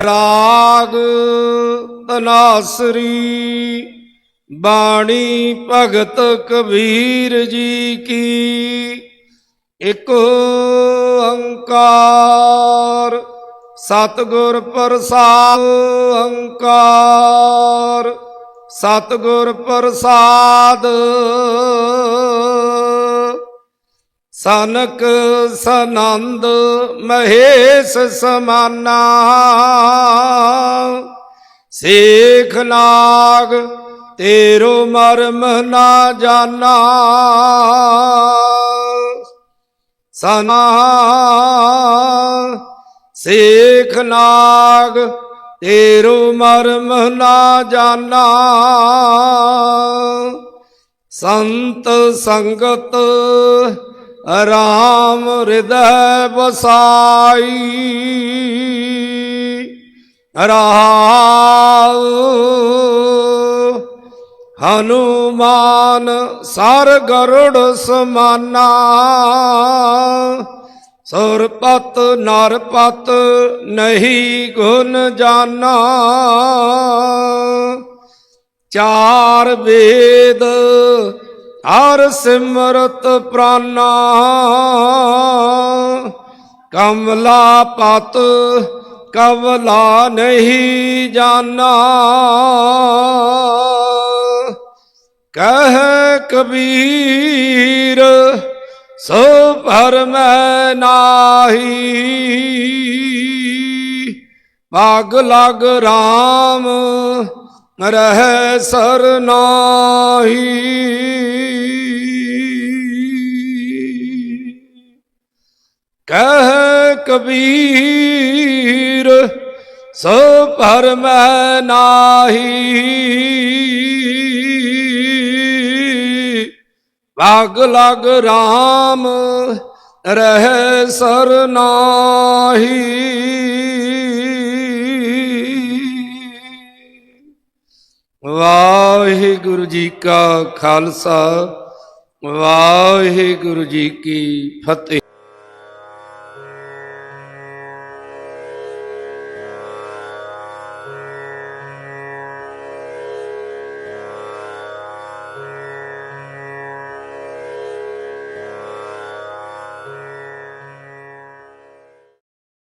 ਰਾਗ ਤਨਾਸਰੀ ਬਾਣੀ ਭਗਤ ਕਬੀਰ ਜੀ ਕੀ ਇਕ ਓੰਕਾਰ ਸਤਿਗੁਰ ਪ੍ਰਸਾਦ ਓੰਕਾਰ ਸਤਿਗੁਰ ਪ੍ਰਸਾਦ ਸਨਕ ਸਨੰਦ ਮਹੇਸ਼ ਸਮਾਨਾ। ਸੇਖ ਨਾਗ, ਤੇਰੋ ਮਰਮ ਨਾ ਜਾਣਾ ਸਨਾ ਸੇਖ ਨਾਗ, ਤੇਰੋ ਮਰਮ ਨਾ ਜਾਣਾ ਸੰਤ ਸੰਗਤ ਰਾਮ ਹਿਰਦੈ ਵਸਾਈ। ਰਹਾਉ ਹਨੂਮਾਨ ਸਰ ਗਰੁੜ ਸਮਾਨਾ। ਸੁਰਪਤ ਨਰਪਤ ਨਹੀਂ ਗੁਣ ਜਾਣਾ ਚਾਰ ਵੇਦ ਹਰ ਸਿਮਰਤ ਪ੍ਰਾਨਾ, ਕਮਲਾ ਪਤ ਕਵਲਾ ਨਹੀਂ ਜਾਣਾ ਕਹਿ ਕਬੀਰ ਸੋ ਭਰ ਮੈਂ ਨਾਹੀ। ਭਾਗ ਲਗ RAM ਰਹਿ ਸਰਨਾਹੀ ਕਹਿ ਕਬੀਰ ਸੋ ਭਰ ਮੈਂ ਨਾਹੀ। ਭਾਗ ਲਗ RAM ਰਹਿ ਸਰਨਾਹੀ ਵਾਹਿਗੁਰੂ ਜੀ ਕਾ ਖਾਲਸਾ, ਵਾਹਿਗੁਰੂ ਜੀ ਕੀ ਫਤਿਹ।